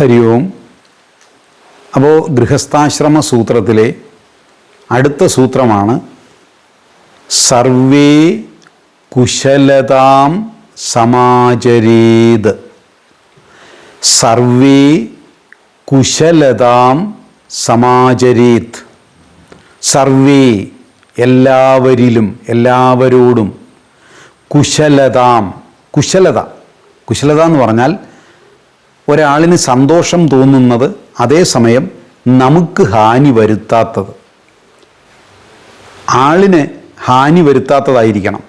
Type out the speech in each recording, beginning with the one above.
ഹരി ഓം അപ്പോൾ ഗൃഹസ്ഥാശ്രമ സൂത്രത്തിലെ അടുത്ത സൂത്രമാണ് സർവേ കുശലതാം സമാചരേത്. സർവേ കുശലതാം സമാചരേത്. സർവേ എല്ലാവരിലും എല്ലാവരോടും കുശലതാം കുശലത. കുശലത എന്ന് പറഞ്ഞാൽ ഒരാളിന് സന്തോഷം തോന്നുന്നത് അതേസമയം നമുക്ക് ഹാനി വരുത്താത്തത്. ആളിന് ഹാനി വരുത്താത്തതായിരിക്കണം.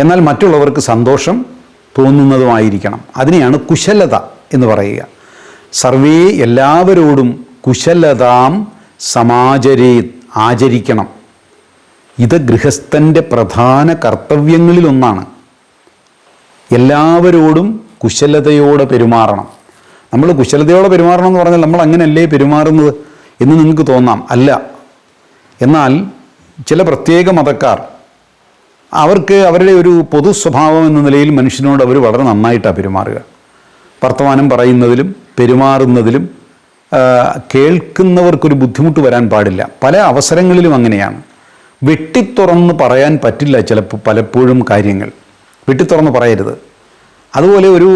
എന്നാൽ മറ്റുള്ളവർക്ക് സന്തോഷം തോന്നുന്നതുമായിരിക്കണം. അതിനെയാണ് കുശലത എന്ന് പറയുക. സർവേ എല്ലാവരോടും കുശലതാം സമാചരേ ആചരിക്കണം. ഇത് ഗൃഹസ്ഥന്റെ പ്രധാന കർത്തവ്യങ്ങളിലൊന്നാണ്. എല്ലാവരോടും കുശലതയോടെ പെരുമാറണം. നമ്മൾ കുശലതയോടെ പെരുമാറണം എന്ന് പറഞ്ഞാൽ നമ്മൾ അങ്ങനെയല്ലേ പെരുമാറുന്നത് എന്ന് നിങ്ങൾക്ക് തോന്നാം. അല്ല. എന്നാൽ ചില പ്രത്യേക മതക്കാർ അവർക്ക് അവരുടെ ഒരു പൊതു സ്വഭാവം എന്ന നിലയിൽ മനുഷ്യനോട് അവർ വളരെ നന്നായിട്ടാണ് പെരുമാറുക. വർത്തമാനം പറയുന്നതിലും പെരുമാറുന്നതിലും കേൾക്കുന്നവർക്കൊരു ബുദ്ധിമുട്ട് വരാൻ പാടില്ല. പല അവസരങ്ങളിലും അങ്ങനെയാണ്. വെട്ടിത്തുറന്ന് പറയാൻ പറ്റില്ല ചിലപ്പോൾ പലപ്പോഴും കാര്യങ്ങൾ. വെട്ടിത്തുറന്ന് പറയരുത്. അതുപോലെ ഒരു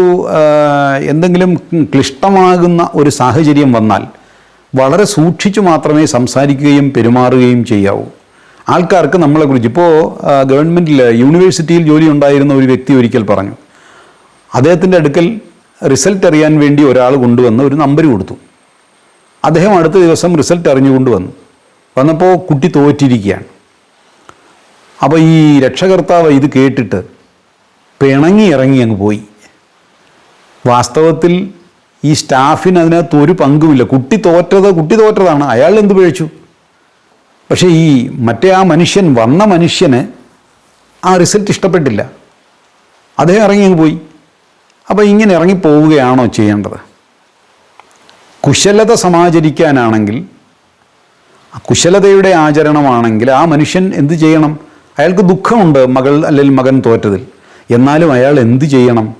എന്തെങ്കിലും ക്ലിഷ്ടമാകുന്ന ഒരു സാഹചര്യം വന്നാൽ വളരെ സൂക്ഷിച്ചു മാത്രമേ സംസാരിക്കുകയും പെരുമാറുകയും ചെയ്യാവൂ. ആൾക്കാർക്ക് നമ്മളെക്കുറിച്ച് ഇപ്പോൾ ഗവൺമെന്റിൽ യൂണിവേഴ്സിറ്റിയിൽ ജോലി ഉണ്ടായിരുന്ന ഒരു വ്യക്തി ഒരിക്കൽ പറഞ്ഞു അദ്ദേഹത്തിന്റെ അടുക്കൽ റിസൾട്ട് അറിയാൻ വേണ്ടി ഒരാൾ കൊണ്ടുവന്ന് ഒരു നമ്പർ കൊടുത്തു. അദ്ദേഹം അടുത്ത ദിവസം റിസൾട്ട് അറിഞ്ഞുകൊണ്ട് വന്നു. വന്നപ്പോൾ കുട്ടി തോറ്റിരിക്കുകയാണ്. അപ്പോൾ ഈ രക്ഷകർത്താവ് ഇത് കേട്ടിട്ട് പിണങ്ങി ഇറങ്ങി അങ്ങ് പോയി. വാസ്തവത്തിൽ ഈ സ്റ്റാഫിന് അതിനകത്ത് ഒരു പങ്കുമില്ല. കുട്ടി തോറ്റത് കുട്ടി തോറ്റതാണ്. അയാൾ എന്ത് പിഴച്ചു? പക്ഷേ ഈ മറ്റേ ആ മനുഷ്യൻ വന്ന മനുഷ്യന് ആ റിസൾട്ട് ഇഷ്ടപ്പെട്ടില്ല. അദ്ദേഹം ഇറങ്ങി അങ്ങ് പോയി. അപ്പോൾ ഇങ്ങനെ ഇറങ്ങി പോവുകയാണോ ചെയ്യേണ്ടത്? കുശലത സമാചരിക്കാനാണെങ്കിൽ കുശലതയുടെ ആചരണമാണെങ്കിൽ ആ മനുഷ്യൻ എന്ത് ചെയ്യണം? അയാൾക്ക് ദുഃഖമുണ്ട് മകൾ അല്ലെങ്കിൽ മകൻ തോറ്റതിൽ. എന്നാലും അയാൾ എന്ത് ചെയ്യണം?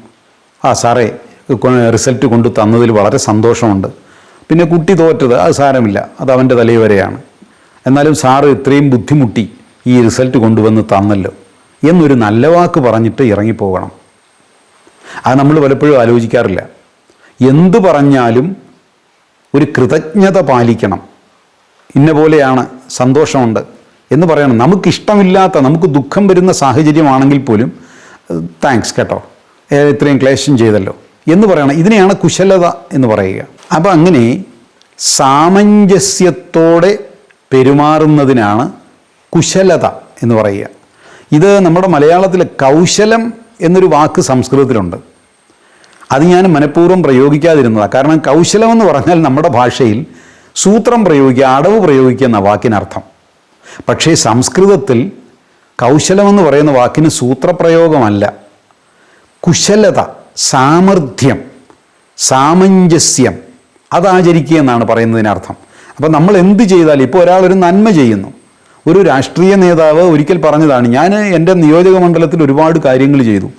ആ സാറേ റിസൾട്ട് കൊണ്ട് തന്നതിൽ വളരെ സന്തോഷമുണ്ട്. പിന്നെ കുട്ടി തോറ്റത് അത് സാരമില്ല. അത് അവന്റെ തലവരെയാണ് എന്നാലും സാറ് ഇത്രയും ബുദ്ധിമുട്ടി ഈ റിസൾട്ട് കൊണ്ടുവന്ന് തന്നല്ലോ. എന്നൊരു നല്ല വാക്ക് പറഞ്ഞിട്ട് ഇറങ്ങിപ്പോകണം. അത് നമ്മൾ പലപ്പോഴും ആലോചിക്കാറില്ല. എന്തു പറഞ്ഞാലും ഒരു കൃതജ്ഞത പാലിക്കണം. ഇന്ന പോലെയാണ് സന്തോഷമുണ്ട് എന്ന് പറയണം. നമുക്കിഷ്ടമില്ലാത്ത നമുക്ക് ദുഃഖം വരുന്ന സാഹചര്യമാണെങ്കിൽ പോലും താങ്ക്സ് കേട്ടോ. ഇത്രയും ക്ലേശം ചെയ്തല്ലോ. എന്ന് പറയണം. ഇതിനെയാണ് കുശലത എന്ന് പറയുക. അപ്പോൾ അങ്ങനെ സാമഞ്ജസ്യത്തോടെ പെരുമാറുന്നതിനാണ് കുശലത എന്ന് പറയുക. ഇത് നമ്മുടെ മലയാളത്തിൽ കൗശലം എന്നൊരു വാക്ക് സംസ്കൃതത്തിലുണ്ട്. അത് ഞാൻ മനഃപൂർവം പ്രയോഗിക്കാതിരുന്നതാണ് കാരണം കൗശലം എന്ന് പറഞ്ഞാൽ നമ്മുടെ ഭാഷയിൽ സൂത്രം പ്രയോഗിക്കുക അടവ് പ്രയോഗിക്കുക എന്ന വാക്കിനർത്ഥം. പക്ഷേ സംസ്കൃതത്തിൽ കൗശലമെന്ന് പറയുന്ന വാക്കിന് സൂത്രപ്രയോഗമല്ല. കുശലത സാമർഥ്യം സാമഞ്ജസ്യം അതാചരിക്കുക എന്നാണ് പറയുന്നതിനർത്ഥം അപ്പം നമ്മൾ എന്ത് ചെയ്താൽ ഇപ്പോൾ ഒരാളൊരു ഒരു നന്മ ചെയ്യുന്നു. ഒരു രാഷ്ട്രീയ നേതാവ് ഒരിക്കൽ പറഞ്ഞതാണ് ഞാൻ എന്റെ നിയോജക മണ്ഡലത്തിൽ ഒരുപാട് കാര്യങ്ങൾ ചെയ്തു.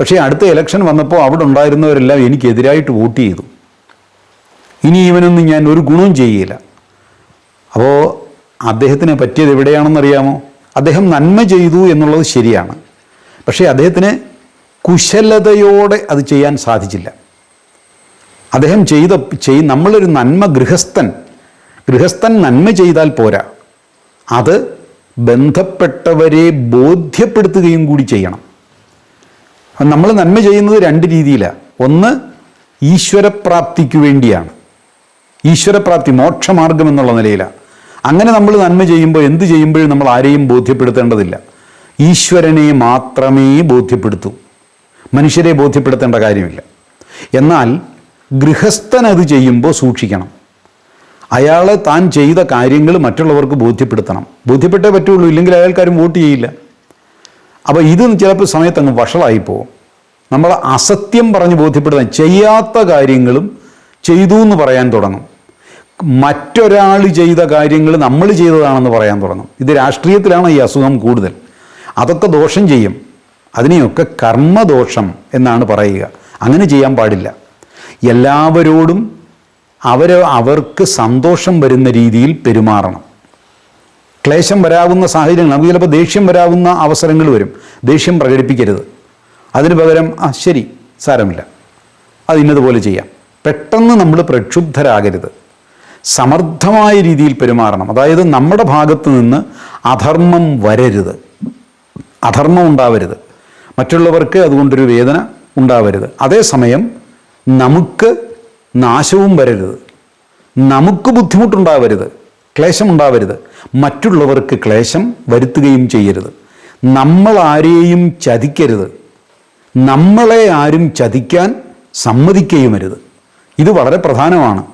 പക്ഷേ അടുത്ത ഇലക്ഷൻ വന്നപ്പോൾ അവിടെ ഉണ്ടായിരുന്നവരെല്ലാം എനിക്കെതിരായിട്ട് വോട്ട് ചെയ്തു. ഇനി ഇവനൊന്നും ഞാൻ ഒരു ഗുണവും ചെയ്യില്ല. അപ്പോൾ അദ്ദേഹത്തിന് പറ്റിയത് എവിടെയാണെന്നറിയാമോ? അദ്ദേഹം നന്മ ചെയ്തു എന്നുള്ളത് ശരിയാണ്. പക്ഷേ അദ്ദേഹത്തിന് കുശലതയോടെ അത് ചെയ്യാൻ സാധിച്ചില്ല. അദ്ദേഹം ചെയ്ത ചെയ് നമ്മളൊരു നന്മ ഗൃഹസ്ഥൻ ഗൃഹസ്ഥൻ നന്മ ചെയ്താൽ പോരാ. അത് ബന്ധപ്പെട്ടവരെ ബോധ്യപ്പെടുത്തുകയും കൂടി ചെയ്യണം. നമ്മൾ നന്മ ചെയ്യുന്നത് രണ്ട് രീതിയിലാണ് ഒന്ന് ഈശ്വരപ്രാപ്തിക്ക് വേണ്ടിയാണ്. ഈശ്വരപ്രാപ്തി മോക്ഷമാർഗം എന്നുള്ള നിലയിലാണ് അങ്ങനെ നമ്മൾ നന്മ ചെയ്യുമ്പോൾ എന്ത് ചെയ്യുമ്പോഴും നമ്മൾ ആരെയും ബോധ്യപ്പെടുത്തേണ്ടതില്ല. ഈശ്വരനെ മാത്രമേ ബോധ്യപ്പെടുത്തൂ. മനുഷ്യരെ ബോധ്യപ്പെടുത്തേണ്ട കാര്യമില്ല. എന്നാൽ ഗൃഹസ്ഥൻ അത് ചെയ്യുമ്പോൾ സൂക്ഷിക്കണം. അയാളെ താൻ ചെയ്ത കാര്യങ്ങൾ മറ്റുള്ളവർക്ക് ബോധ്യപ്പെടുത്തണം. ബോധ്യപ്പെട്ടേ പറ്റുള്ളൂ ഇല്ലെങ്കിൽ അയാൾക്കാരും വോട്ട് ചെയ്യില്ല. അപ്പോൾ ഇത് ചിലപ്പോൾ സമയത്ത് അങ്ങ് വഷളായി പോകും നമ്മൾ അസത്യം പറഞ്ഞ് ബോധ്യപ്പെടുത്താൻ ചെയ്യാത്ത കാര്യങ്ങളും ചെയ്തു എന്ന് പറയാൻ തുടങ്ങും. മറ്റൊരാൾ ചെയ്ത കാര്യങ്ങൾ നമ്മൾ ചെയ്തതാണെന്ന് പറയാൻ തുടങ്ങും. ഇത് രാഷ്ട്രീയത്തിലാണ് ഈ അസുഖം കൂടുതൽ. അതൊക്കെ ദോഷം ചെയ്യും. അതിനെയൊക്കെ കർമ്മദോഷം എന്നാണ് പറയുക. അങ്ങനെ ചെയ്യാൻ പാടില്ല. എല്ലാവരോടും അവർ അവർക്ക് സന്തോഷം വരുന്ന രീതിയിൽ പെരുമാറണം. ക്ലേശം വരാവുന്ന സാഹചര്യങ്ങൾ നമുക്ക് ചിലപ്പോൾ ദേഷ്യം വരാവുന്ന അവസരങ്ങൾ വരും. ദേഷ്യം പ്രകടിപ്പിക്കരുത്. അതിന് പകരം ആ ശരി സാരമില്ല. അത് ഇന്നതുപോലെ ചെയ്യാം. പെട്ടെന്ന് നമ്മൾ പ്രക്ഷുബ്ധരാകരുത്. സമർത്ഥമായ രീതിയിൽ പെരുമാറണം. അതായത് നമ്മുടെ ഭാഗത്ത് നിന്ന് അധർമ്മം വരരുത്. അധർമ്മം ഉണ്ടാവരുത്. മറ്റുള്ളവർക്ക് അതുകൊണ്ടൊരു വേദന ഉണ്ടാവരുത്. അതേസമയം നമുക്ക് നാശവും വരരുത്. നമുക്ക് ബുദ്ധിമുട്ടുണ്ടാവരുത്. ക്ലേശമുണ്ടാവരുത് മറ്റുള്ളവർക്ക് ക്ലേശം വരുത്തുകയും ചെയ്യരുത്. നമ്മൾ ആരെയും ചതിക്കരുത്. നമ്മളെ ആരും ചതിക്കാൻ സമ്മതിക്കുകയുമരുത് ഇത് വളരെ പ്രധാനമാണ്.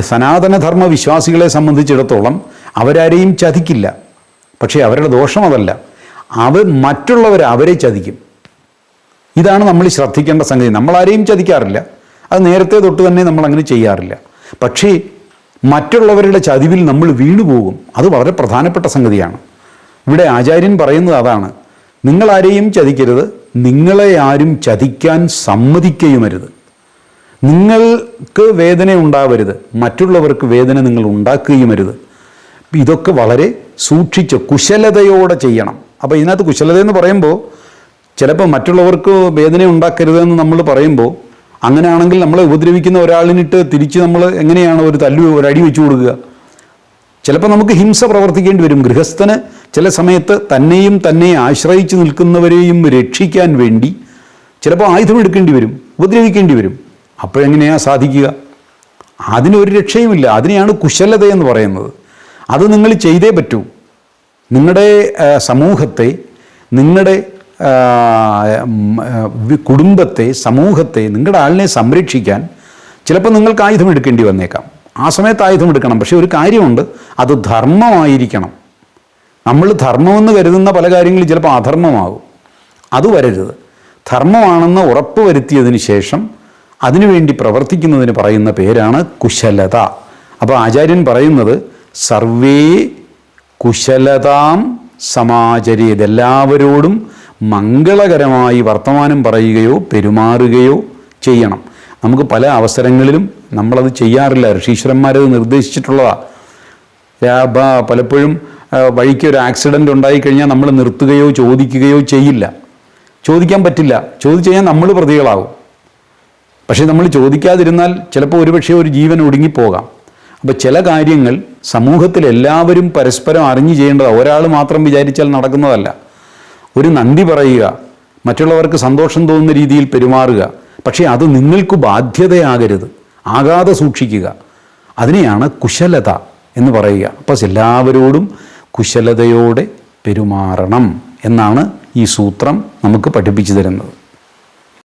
സനാതനധർമ്മ വിശ്വാസികളെ സംബന്ധിച്ചിടത്തോളം അവരാരെയും ചതിക്കില്ല. പക്ഷേ അവരുടെ ദോഷം അതല്ല. അവർ മറ്റുള്ളവർ അവരെ ചതിക്കും. ഇതാണ് നമ്മൾ ശ്രദ്ധിക്കേണ്ട സംഗതി. നമ്മളാരെയും ചതിക്കാറില്ല. അത് നേരത്തെ തൊട്ട് തന്നെ നമ്മൾ അങ്ങനെ ചെയ്യാറില്ല. പക്ഷേ മറ്റുള്ളവരുടെ ചതിവിൽ നമ്മൾ വീണുപോകും. അത് വളരെ പ്രധാനപ്പെട്ട സംഗതിയാണ്. ഇവിടെ ആചാര്യൻ പറയുന്നത് അതാണ്. നിങ്ങളാരെയും ചതിക്കരുത്. നിങ്ങളെ ആരും ചതിക്കാൻ സമ്മതിക്കുകയുമരുത് നിങ്ങൾക്ക് വേദന ഉണ്ടാവരുത്. മറ്റുള്ളവർക്ക് വേദന നിങ്ങൾ ഉണ്ടാക്കുകയും അരുത്. ഇതൊക്കെ വളരെ സൂക്ഷിച്ച് കുശലതയോടെ ചെയ്യണം. അപ്പോൾ ഇതിനകത്ത് കുശലത എന്ന് പറയുമ്പോൾ ചിലപ്പോൾ മറ്റുള്ളവർക്ക് വേദന ഉണ്ടാക്കരുതെന്ന് നമ്മൾ പറയുമ്പോൾ അങ്ങനെയാണെങ്കിൽ നമ്മളെ ഉപദ്രവിക്കുന്ന ഒരാളിനിട്ട് തിരിച്ച് നമ്മൾ എങ്ങനെയാണ് ഒരു തല്ലു ഒരു അടി വെച്ചു കൊടുക്കുക? ചിലപ്പോൾ നമുക്ക് ഹിംസ പ്രവർത്തിക്കേണ്ടി വരും. ഗൃഹസ്ഥന് ചില സമയത്ത് തന്നെയും തന്നെ ആശ്രയിച്ച് നിൽക്കുന്നവരെയും രക്ഷിക്കാൻ വേണ്ടി ചിലപ്പോൾ ആയുധം എടുക്കേണ്ടി വരും ഉപദ്രവിക്കേണ്ടി വരും. അപ്പോഴെങ്ങനെയാണ് സാധിക്കുക? അതിനൊരു രക്ഷയുമില്ല. അതിനെയാണ് കുശലത എന്ന് പറയുന്നത്. അത് നിങ്ങൾ ചെയ്തേ പറ്റൂ. നിങ്ങളുടെ സമൂഹത്തെ നിങ്ങളുടെ കുടുംബത്തെ സമൂഹത്തെ നിങ്ങളുടെ ആളിനെ സംരക്ഷിക്കാൻ ചിലപ്പോൾ നിങ്ങൾക്ക് ആയുധം എടുക്കേണ്ടി വന്നേക്കാം. ആ സമയത്ത് ആയുധം എടുക്കണം. പക്ഷേ ഒരു കാര്യമുണ്ട്. അത് ധർമ്മമായിരിക്കണം. നമ്മൾ ധർമ്മമെന്ന് കരുതുന്ന പല കാര്യങ്ങളും ചിലപ്പോൾ അധർമ്മമാകും. അത് വരരുത്. ധർമ്മമാണെന്ന് ഉറപ്പ് വരുത്തിയതിന് ശേഷം അതിനുവേണ്ടി പ്രവർത്തിക്കുന്നതിന് പറയുന്ന പേരാണ് കുശലത. അപ്പോൾ ആചാര്യൻ പറയുന്നത് സർവേ കുശലതാം സമാചര്യത് എല്ലാവരോടും മംഗളകരമായി വർത്തമാനം പറയുകയോ പെരുമാറുകയോ ചെയ്യണം. നമുക്ക് പല അവസരങ്ങളിലും നമ്മളത് ചെയ്യാറില്ല. ഋഷീശ്വരന്മാരത് നിർദ്ദേശിച്ചിട്ടുള്ളതാണ് പലപ്പോഴും വഴിക്ക് ഒരു ആക്സിഡന്റ് ഉണ്ടായിക്കഴിഞ്ഞാൽ നമ്മൾ നിർത്തുകയോ ചോദിക്കുകയോ ചെയ്യില്ല. ചോദിക്കാൻ പറ്റില്ല. ചോദിച്ചു കഴിഞ്ഞാൽ നമ്മൾ പ്രതികളാവും പക്ഷേ നമ്മൾ ചോദിക്കാതിരുന്നാൽ ചിലപ്പോൾ ഒരുപക്ഷെ ഒരു ജീവൻ ഒടുങ്ങിപ്പോകാം. അപ്പോൾ ചില കാര്യങ്ങൾ സമൂഹത്തിൽ എല്ലാവരും പരസ്പരം അറിഞ്ഞു ചെയ്യേണ്ടത്. ഒരാൾ മാത്രം വിചാരിച്ചാൽ നടക്കുന്നതല്ല. ഒരു നന്ദി പറയുക മറ്റുള്ളവർക്ക് സന്തോഷം തോന്നുന്ന രീതിയിൽ പെരുമാറുക. പക്ഷേ അത് നിങ്ങൾക്ക് ബാധ്യതയാകരുത്. ആകാതെ സൂക്ഷിക്കുക. അതിനെയാണ് കുശലത എന്ന് പറയുക. അപ്പോൾ എല്ലാവരോടും കുശലതയോടെ പെരുമാറണം എന്നാണ് ഈ സൂത്രം നമുക്ക് പഠിപ്പിച്ചു തരുന്നത്.